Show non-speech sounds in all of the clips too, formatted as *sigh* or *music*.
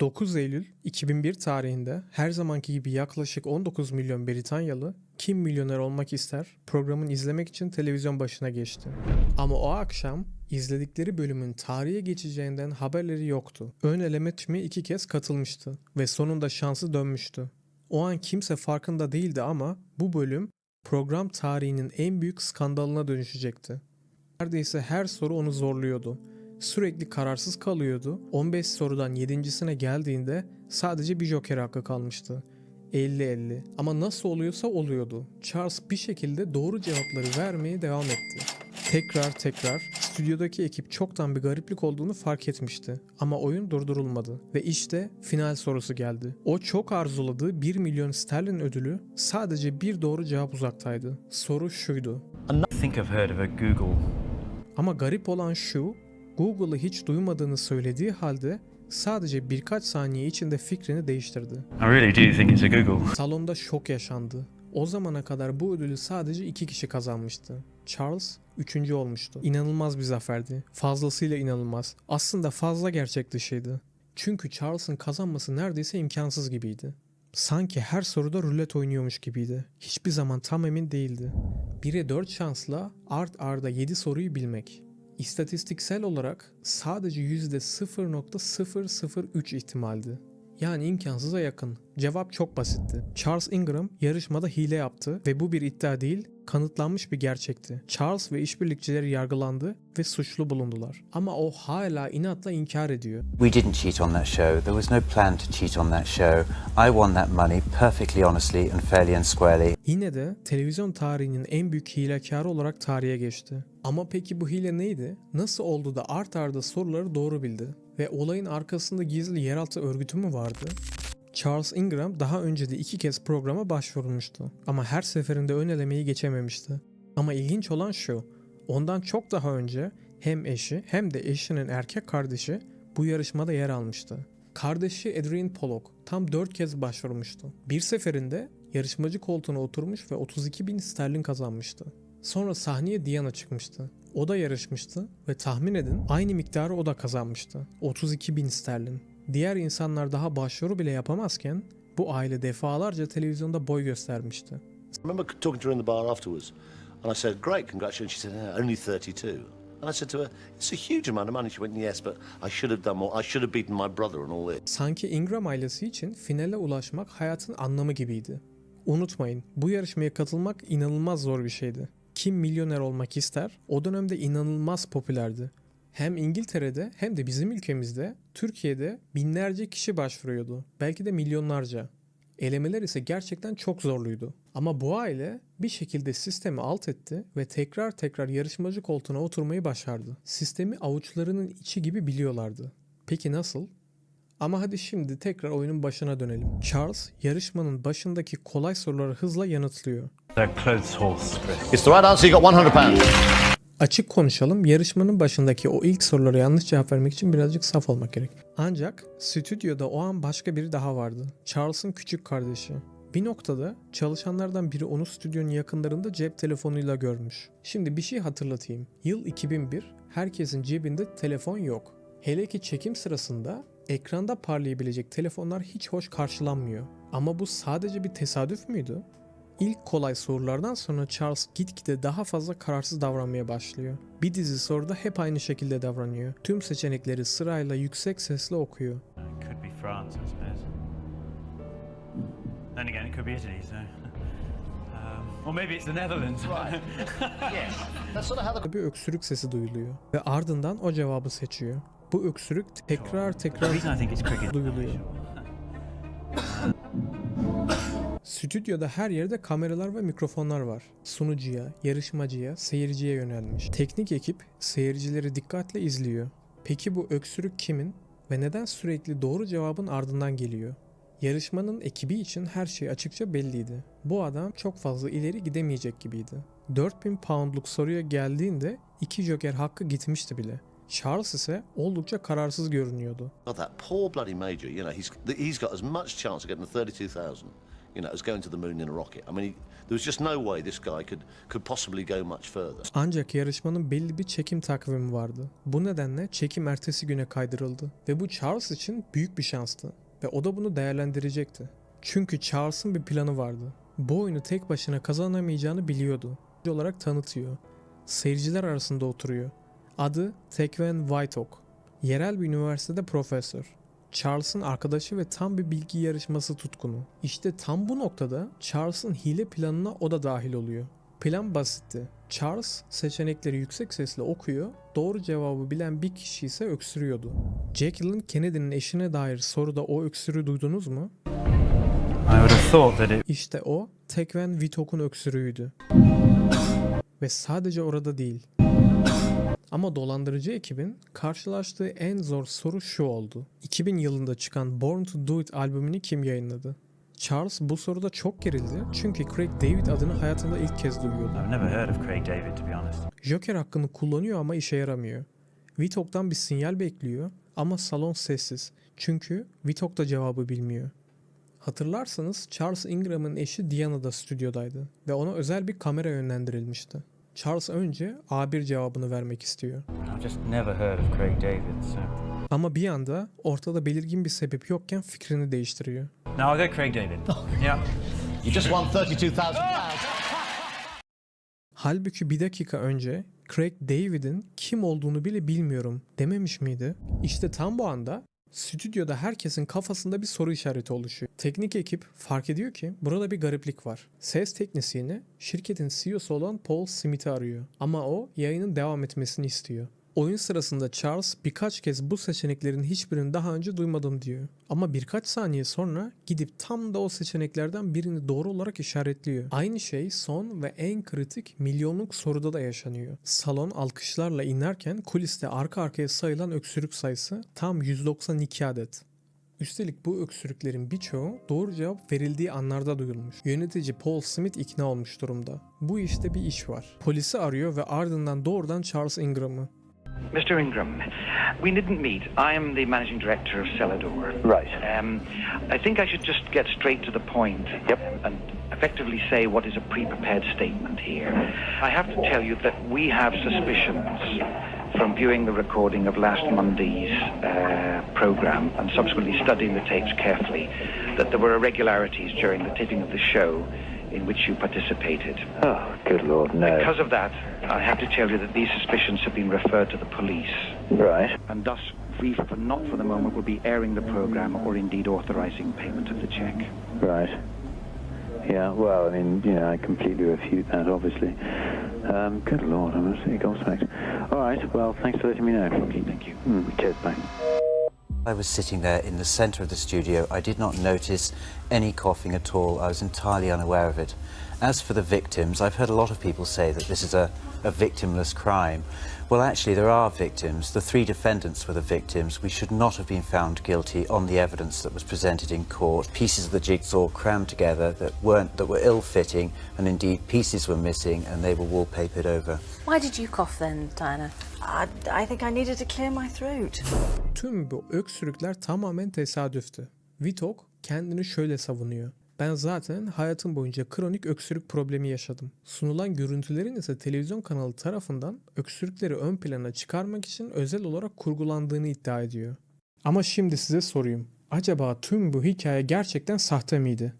9 Eylül 2001 tarihinde her zamanki gibi yaklaşık 19 milyon Britanyalı Kim Milyoner Olmak ister programın izlemek için televizyon başına geçti. Ama o akşam izledikleri bölümün tarihe geçeceğinden haberleri yoktu. Ön eleme tümü iki kez katılmıştı ve sonunda şansı dönmüştü. O an kimse farkında değildi ama bu bölüm program tarihinin en büyük skandalına dönüşecekti. Neredeyse her soru onu zorluyordu. Sürekli kararsız kalıyordu. 15 sorudan 7.sine geldiğinde sadece bir joker hakkı kalmıştı. 50-50. Ama nasıl oluyorsa oluyordu. Charles bir şekilde doğru cevapları vermeye devam etti. Tekrar tekrar stüdyodaki ekip çoktan bir gariplik olduğunu fark etmişti. Ama oyun durdurulmadı. Ve işte final sorusu geldi. O çok arzuladığı 1 milyon sterlin ödülü sadece bir doğru cevap uzaktaydı. Soru şuydu. Ama garip olan şu, Google'ı hiç duymadığını söylediği halde sadece birkaç saniye içinde fikrini değiştirdi. I really do think it's a Google. Salonda şok yaşandı. O zamana kadar bu ödülü sadece iki kişi kazanmıştı. Charles üçüncü olmuştu. İnanılmaz bir zaferdi. Fazlasıyla inanılmaz. Aslında fazla gerçek dışıydı. Çünkü Charles'ın kazanması neredeyse imkansız gibiydi. Sanki her soruda rulet oynuyormuş gibiydi. Hiçbir zaman tam emin değildi. 1'e 4 şansla art arda 7 soruyu bilmek. İstatistiksel olarak sadece %0.003 ihtimaldi. Yani imkansıza yakın. Cevap çok basitti. Charles Ingram yarışmada hile yaptı ve bu bir iddia değil, kanıtlanmış bir gerçekti. Charles ve işbirlikçileri yargılandı ve suçlu bulundular. Ama o hala inatla inkar ediyor. We didn't cheat on that show. There was no plan to cheat on that show. I won that money perfectly honestly and fairly and squarely. Yine de televizyon tarihinin en büyük hilekarı olarak tarihe geçti. Ama peki bu hile neydi? Nasıl oldu da art arda soruları doğru bildi? Ve olayın arkasında gizli yeraltı örgütü mü vardı? Charles Ingram daha önce de iki kez programa başvurmuştu. Ama her seferinde ön elemeyi geçememişti. Ama ilginç olan şu, ondan çok daha önce hem eşi hem de eşinin erkek kardeşi bu yarışmada yer almıştı. Kardeşi Adrian Pollock tam 4 kez başvurmuştu. Bir seferinde yarışmacı koltuğuna oturmuş ve 32 bin sterlin kazanmıştı. Sonra sahneye Diana çıkmıştı. O da yarışmıştı ve tahmin edin aynı miktarı o da kazanmıştı. 32 bin sterlin. Diğer insanlar daha başvuru bile yapamazken bu aile defalarca televizyonda boy göstermişti. I remember talking to her in the bar afterwards, and I said, "Great, congratulations." She said, "Yeah, "Only 32." And I said to her, "It's a huge amount of money." She went, "Yes, but I should have done more. I should have beaten my brother and all this." Sanki Ingram ailesi için finale ulaşmak hayatın anlamı gibiydi. Unutmayın, bu yarışmaya katılmak inanılmaz zor bir şeydi. Kim milyoner olmak ister? O dönemde inanılmaz popülerdi. Hem İngiltere'de hem de bizim ülkemizde, Türkiye'de binlerce kişi başvuruyordu. Belki de milyonlarca. Elemeler ise gerçekten çok zorluydu. Ama bu aile bir şekilde sistemi alt etti ve tekrar tekrar yarışmacı koltuğuna oturmayı başardı. Sistemi avuçlarının içi gibi biliyorlardı. Peki nasıl? Ama hadi şimdi tekrar oyunun başına dönelim. Charles yarışmanın başındaki kolay soruları hızla yanıtlıyor. It's the right answer. You got 100 pounds. Açık konuşalım. Yarışmanın başındaki o ilk sorulara yanlış cevap vermek için birazcık saf olmak gerek. Ancak stüdyoda o an başka biri daha vardı. Charles'ın küçük kardeşi. Bir noktada çalışanlardan biri onu stüdyonun yakınlarında cep telefonuyla görmüş. Şimdi bir şey hatırlatayım. Yıl 2001, herkesin cebinde telefon yok. Hele ki çekim sırasında ekranda parlayabilecek telefonlar hiç hoş karşılanmıyor. Ama bu sadece bir tesadüf müydü? İlk kolay sorulardan sonra Charles gitgide daha fazla kararsız davranmaya başlıyor. Bir dizi soruda hep aynı şekilde davranıyor. Tüm seçenekleri sırayla yüksek sesle okuyor. France, I suppose. Then again, it could be Italy, so. Um, or maybe it's the Netherlands. Right. *laughs* yes. That's sort of how the Bir öksürük sesi duyuluyor ve ardından o cevabı seçiyor. Bu öksürük tekrar tekrar duyuluyor. Stüdyoda her yerde kameralar ve mikrofonlar var. Sunucuya, yarışmacıya, seyirciye yönelmiş. Teknik ekip seyircileri dikkatle izliyor. Peki bu öksürük kimin ve neden sürekli doğru cevabın ardından geliyor? Yarışmanın ekibi için her şey açıkça belliydi. Bu adam çok fazla ileri gidemeyecek gibiydi. 4000 poundluk soruya geldiğinde iki joker hakkı gitmişti bile. Charles ise oldukça kararsız görünüyordu. God, that poor bloody major. You know, he's he's got as much chance of getting the 32,000. You know, as going to the moon in a rocket. I mean, he, there was just no way this guy could could possibly go much further. Ancak yarışmanın belli bir çekim takvimi vardı. Bu nedenle çekim ertesi güne kaydırıldı. Ve bu Charles için büyük bir şanstı. Ve o da bunu değerlendirecekti. Çünkü Charles'ın bir planı vardı. Bu oyunu tek başına kazanamayacağını biliyordu. olarak tanıtıyor. Seyirciler arasında oturuyor. Adı Tekven Whiteoak. Yerel bir üniversitede profesör. Charles'ın arkadaşı ve tam bir bilgi yarışması tutkunu. İşte tam bu noktada Charles'ın hile planına o da dahil oluyor. Plan basitti. Charles seçenekleri yüksek sesle okuyor, doğru cevabı bilen bir kişi ise öksürüyordu. Jacqueline Kennedy'nin eşine dair soruda o öksürüğü duydunuz mu? I would have thought that it İşte o Tekven Witok'un öksürüğüydü. Ve sadece orada değil. Ama dolandırıcı ekibin karşılaştığı en zor soru şu oldu. 2000 yılında çıkan Born to Do It albümünü kim yayınladı? Charles bu soruda çok gerildi çünkü Craig David adını hayatında ilk kez duyuyordu. Craig David, to be honest. Joker hakkını kullanıyor ama işe yaramıyor. Vitok'tan bir sinyal bekliyor ama salon sessiz. Çünkü Vitok da cevabı bilmiyor. Hatırlarsanız Charles Ingram'ın eşi Diana da stüdyodaydı ve ona özel bir kamera yönlendirilmişti. Charles önce A1 cevabını vermek istiyor. I've just never heard of Craig David, so. Ama bir anda ortada belirgin bir sebep yokken fikrini değiştiriyor. No, I'll go Craig David. *laughs* yeah. You just won thirty-two thousand pounds. Halbuki bir dakika önce Craig David'in kim olduğunu bile bilmiyorum dememiş miydi? İşte tam bu anda stüdyoda herkesin kafasında bir soru işareti oluşuyor. Teknik ekip fark ediyor ki burada bir gariplik var. Ses teknisyeni şirketin CEO'su olan Paul Smith'i arıyor. Ama o yayının devam etmesini istiyor. Oyun sırasında Charles birkaç kez bu seçeneklerin hiçbirini daha önce duymadım diyor. Ama birkaç saniye sonra gidip tam da o seçeneklerden birini doğru olarak işaretliyor. Aynı şey son ve en kritik milyonluk soruda da yaşanıyor. Salon alkışlarla inerken kuliste arka arkaya sayılan öksürük sayısı tam 192 adet. Üstelik bu öksürüklerin birçoğu doğru cevap verildiği anlarda duyulmuş. Yönetici Paul Smith ikna olmuş durumda. Bu işte bir iş var. Polisi arıyor ve ardından doğrudan Charles Ingram'ı. Mr. Ingram, we didn't meet. I am the managing director of Celador. Right. Um, I think I should just get straight to the point Yep. and effectively say what is a pre-prepared statement here. I have to tell you that we have suspicions from viewing the recording of last Monday's uh, program and subsequently studying the tapes carefully that there were irregularities during the taping of the show in which you participated. Oh, good Lord, no. Because of that, I have to tell you that these suspicions have been referred to the police Right. and thus we for not for the moment will be airing the program or indeed authorizing payment of the check. Right. Yeah, well, I mean, you know, I completely refute that, obviously. Um, good Lord, I'm absolutely gobsmacked. All right, well, thanks for letting me know. Okay, thank you. Mm, cheers, bye. I was sitting there in the centre of the studio. I did not notice any coughing at all. I was entirely unaware of it. As for the victims, I've heard a lot of people say that this is a, a victimless crime. Well, actually, there are victims. The three defendants were the victims. We should not have been found guilty on the evidence that was presented in court. Pieces of the jigsaw crammed together that weren't that were ill-fitting, and indeed pieces were missing, and they were wallpapered over. Why did you cough then, Diana? I, I think I needed to clear my throat. Tüm bu öksürükler tamamen tesadüftü. Vitok kendini şöyle savunuyor. Ben zaten hayatım boyunca kronik öksürük problemi yaşadım. Sunulan görüntülerin ise televizyon kanalı tarafından öksürükleri ön plana çıkarmak için özel olarak kurgulandığını iddia ediyor. Ama şimdi size sorayım. Acaba tüm bu hikaye gerçekten sahte miydi?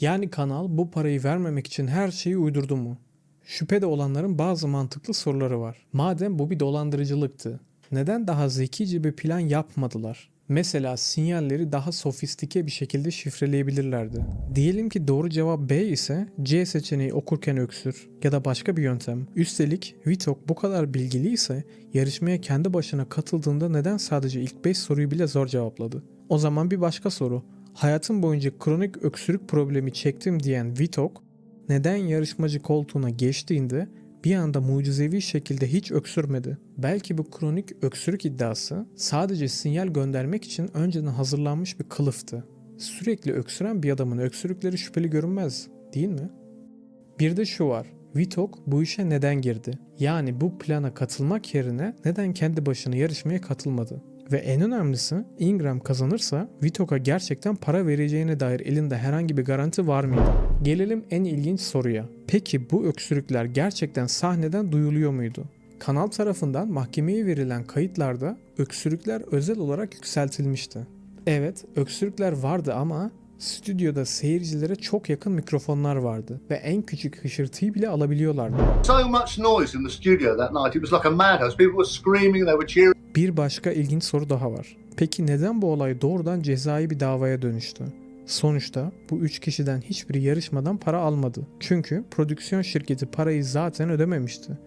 Yani kanal bu parayı vermemek için her şeyi uydurdu mu? Şüphede olanların bazı mantıklı soruları var. Madem bu bir dolandırıcılıktı, neden daha zekice bir plan yapmadılar? Mesela sinyalleri daha sofistike bir şekilde şifreleyebilirlerdi. Diyelim ki doğru cevap B ise C seçeneği okurken öksür ya da başka bir yöntem. Üstelik Vitok bu kadar bilgili ise yarışmaya kendi başına katıldığında neden sadece ilk 5 soruyu bile zor cevapladı? O zaman bir başka soru. Hayatım boyunca kronik öksürük problemi çektim diyen Vitok neden yarışmacı koltuğuna geçtiğinde bir anda mucizevi şekilde hiç öksürmedi. Belki bu kronik öksürük iddiası sadece sinyal göndermek için önceden hazırlanmış bir kılıftı. Sürekli öksüren bir adamın öksürükleri şüpheli görünmez, değil mi? Bir de şu var. Vitok bu işe neden girdi? Yani bu plana katılmak yerine neden kendi başına yarışmaya katılmadı? Ve en önemlisi Ingram kazanırsa Vitok'a gerçekten para vereceğine dair elinde herhangi bir garanti var mıydı? Gelelim en ilginç soruya. Peki bu öksürükler gerçekten sahneden duyuluyor muydu? Kanal tarafından mahkemeye verilen kayıtlarda öksürükler özel olarak yükseltilmişti. Evet, öksürükler vardı ama stüdyoda seyircilere çok yakın mikrofonlar vardı ve en küçük hışırtıyı bile alabiliyorlardı. So much noise in the studio that night. It was like a madhouse. People were screaming, they were cheering. Bir başka ilginç soru daha var. Peki neden bu olay doğrudan cezai bir davaya dönüştü? Sonuçta bu üç kişiden hiçbiri yarışmadan para almadı. Çünkü prodüksiyon şirketi parayı zaten ödememişti.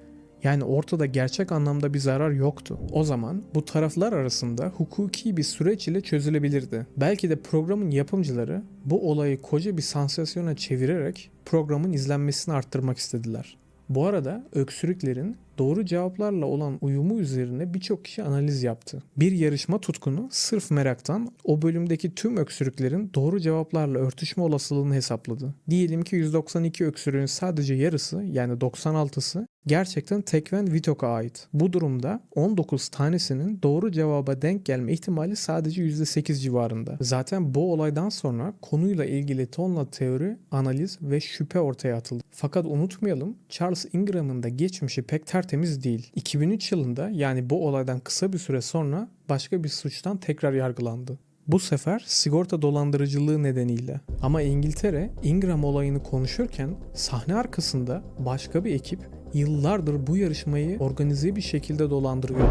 Yani ortada gerçek anlamda bir zarar yoktu. O zaman bu taraflar arasında hukuki bir süreç ile çözülebilirdi. Belki de programın yapımcıları bu olayı koca bir sansasyona çevirerek programın izlenmesini arttırmak istediler. Bu arada öksürüklerin doğru cevaplarla olan uyumu üzerine birçok kişi analiz yaptı. Bir yarışma tutkunu sırf meraktan o bölümdeki tüm öksürüklerin doğru cevaplarla örtüşme olasılığını hesapladı. Diyelim ki 192 öksürüğün sadece yarısı yani 96'sı gerçekten Tekven Vitok'a ait. Bu durumda 19 tanesinin doğru cevaba denk gelme ihtimali sadece %8 civarında. Zaten bu olaydan sonra konuyla ilgili tonla teori, analiz ve şüphe ortaya atıldı. Fakat unutmayalım Charles Ingram'ın da geçmişi pek tertemiz değil. 2003 yılında yani bu olaydan kısa bir süre sonra başka bir suçtan tekrar yargılandı. Bu sefer sigorta dolandırıcılığı nedeniyle. Ama İngiltere Ingram olayını konuşurken sahne arkasında başka bir ekip yıllardır bu yarışmayı organize bir şekilde dolandırıyor.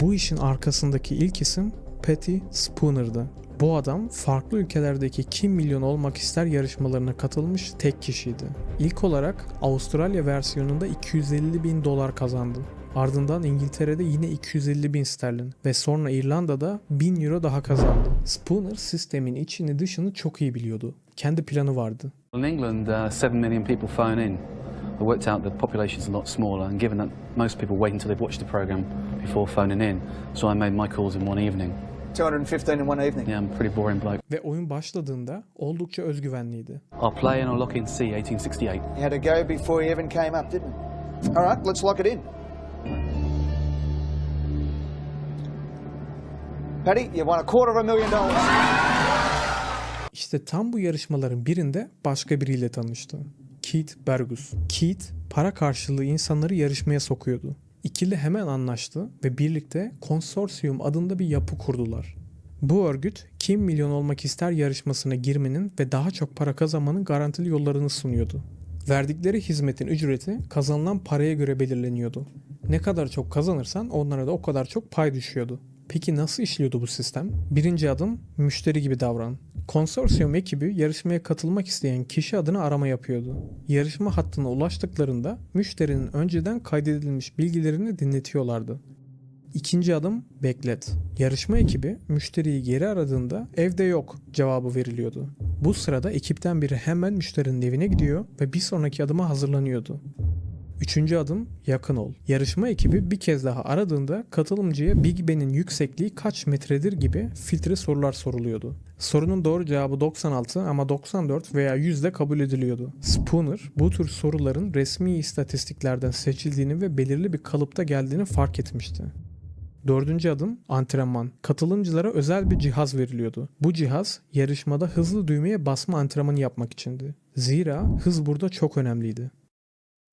Bu işin arkasındaki ilk isim Patty Spooner'dı. Bu adam farklı ülkelerdeki Kim Milyon Olmak ister yarışmalarına katılmış tek kişiydi. İlk olarak Avustralya versiyonunda 250 bin dolar kazandı. Ardından İngiltere'de yine 250 bin sterlin ve sonra İrlanda'da 1000 euro daha kazandı. Spooner sistemin içini dışını çok iyi biliyordu. Kendi planı vardı. In England, uh, 7 million people phone in. I worked out the population's a lot smaller, and given that most people wait until they've watched the programme before phoning in, so I made my calls in one evening. 215 in one evening. Yeah, I'm a pretty boring bloke. Ve oyun başladığında oldukça özgüvenliydi. I'll play and I'll lock in C 1868. You had a go before you even came up, didn't you? All right, let's lock it in. Paddy, you won a quarter of a million dollars. İşte tam bu yarışmaların birinde başka biriyle tanıştı. Keith Bergus. Keith para karşılığı insanları yarışmaya sokuyordu. İkili hemen anlaştı ve birlikte konsorsiyum adında bir yapı kurdular. Bu örgüt kim milyon olmak ister yarışmasına girmenin ve daha çok para kazanmanın garantili yollarını sunuyordu. Verdikleri hizmetin ücreti kazanılan paraya göre belirleniyordu. Ne kadar çok kazanırsan onlara da o kadar çok pay düşüyordu. Peki nasıl işliyordu bu sistem? Birinci adım müşteri gibi davran. Konsorsiyum ekibi yarışmaya katılmak isteyen kişi adına arama yapıyordu. Yarışma hattına ulaştıklarında müşterinin önceden kaydedilmiş bilgilerini dinletiyorlardı. İkinci adım beklet. Yarışma ekibi müşteriyi geri aradığında evde yok cevabı veriliyordu. Bu sırada ekipten biri hemen müşterinin evine gidiyor ve bir sonraki adıma hazırlanıyordu. Üçüncü adım yakın ol. Yarışma ekibi bir kez daha aradığında katılımcıya Big Ben'in yüksekliği kaç metredir gibi filtre sorular soruluyordu. Sorunun doğru cevabı 96 ama 94 veya 100 de kabul ediliyordu. Spooner bu tür soruların resmi istatistiklerden seçildiğini ve belirli bir kalıpta geldiğini fark etmişti. Dördüncü adım antrenman. Katılımcılara özel bir cihaz veriliyordu. Bu cihaz yarışmada hızlı düğmeye basma antrenmanı yapmak içindi. Zira hız burada çok önemliydi.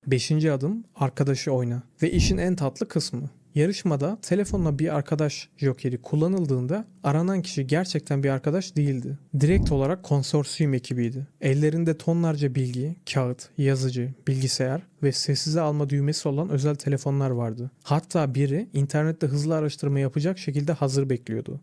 Beşinci adım arkadaşı oyna. Ve işin en tatlı kısmı. Yarışmada telefonla bir arkadaş jokeri kullanıldığında aranan kişi gerçekten bir arkadaş değildi. Direkt olarak konsorsiyum ekibiydi. Ellerinde tonlarca bilgi, kağıt, yazıcı, bilgisayar ve sessize alma düğmesi olan özel telefonlar vardı. Hatta biri internette hızlı araştırma yapacak şekilde hazır bekliyordu.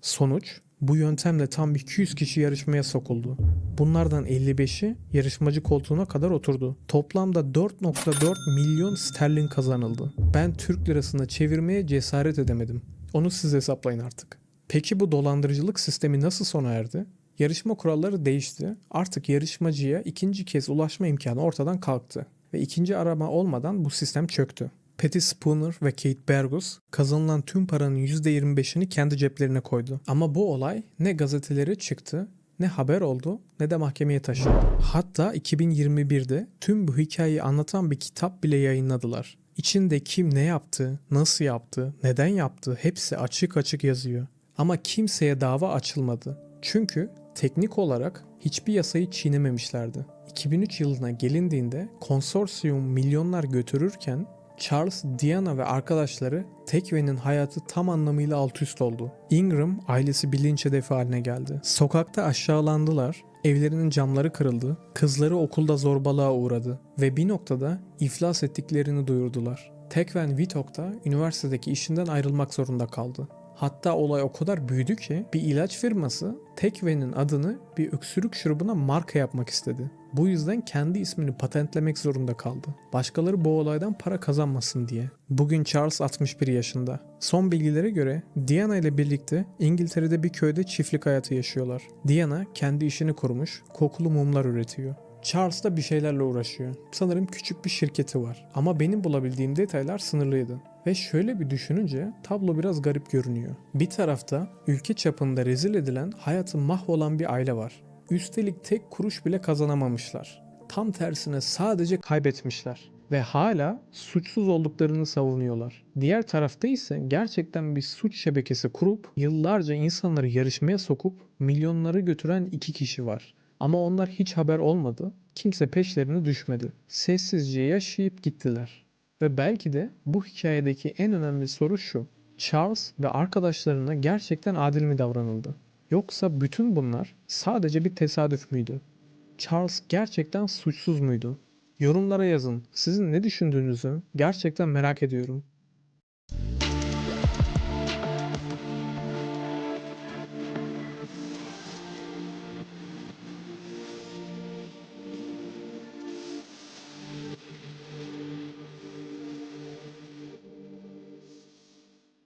Sonuç bu yöntemle tam 200 kişi yarışmaya sokuldu. Bunlardan 55'i yarışmacı koltuğuna kadar oturdu. Toplamda 4.4 milyon sterlin kazanıldı. Ben Türk lirasına çevirmeye cesaret edemedim. Onu siz hesaplayın artık. Peki bu dolandırıcılık sistemi nasıl sona erdi? Yarışma kuralları değişti. Artık yarışmacıya ikinci kez ulaşma imkanı ortadan kalktı. Ve ikinci arama olmadan bu sistem çöktü. Patty Spooner ve Kate Bergus kazanılan tüm paranın %25'ini kendi ceplerine koydu. Ama bu olay ne gazetelere çıktı, ne haber oldu, ne de mahkemeye taşındı. Hatta 2021'de tüm bu hikayeyi anlatan bir kitap bile yayınladılar. İçinde kim ne yaptı, nasıl yaptı, neden yaptı hepsi açık açık yazıyor. Ama kimseye dava açılmadı. Çünkü teknik olarak hiçbir yasayı çiğnememişlerdi. 2003 yılına gelindiğinde konsorsiyum milyonlar götürürken Charles, Diana ve arkadaşları Tekve'nin hayatı tam anlamıyla alt üst oldu. Ingram ailesi bilinç hedefi haline geldi. Sokakta aşağılandılar, evlerinin camları kırıldı, kızları okulda zorbalığa uğradı ve bir noktada iflas ettiklerini duyurdular. Tekven Vitok da üniversitedeki işinden ayrılmak zorunda kaldı. Hatta olay o kadar büyüdü ki bir ilaç firması Tekve'nin adını bir öksürük şurubuna marka yapmak istedi. Bu yüzden kendi ismini patentlemek zorunda kaldı. Başkaları bu olaydan para kazanmasın diye. Bugün Charles 61 yaşında. Son bilgilere göre Diana ile birlikte İngiltere'de bir köyde çiftlik hayatı yaşıyorlar. Diana kendi işini kurmuş, kokulu mumlar üretiyor. Charles da bir şeylerle uğraşıyor. Sanırım küçük bir şirketi var. Ama benim bulabildiğim detaylar sınırlıydı. Ve şöyle bir düşününce tablo biraz garip görünüyor. Bir tarafta ülke çapında rezil edilen, hayatı mahvolan bir aile var. Üstelik tek kuruş bile kazanamamışlar. Tam tersine sadece kaybetmişler ve hala suçsuz olduklarını savunuyorlar. Diğer tarafta ise gerçekten bir suç şebekesi kurup yıllarca insanları yarışmaya sokup milyonları götüren iki kişi var. Ama onlar hiç haber olmadı. Kimse peşlerine düşmedi. Sessizce yaşayıp gittiler. Ve belki de bu hikayedeki en önemli soru şu. Charles ve arkadaşlarına gerçekten adil mi davranıldı? Yoksa bütün bunlar sadece bir tesadüf müydü? Charles gerçekten suçsuz muydu? Yorumlara yazın. Sizin ne düşündüğünüzü gerçekten merak ediyorum.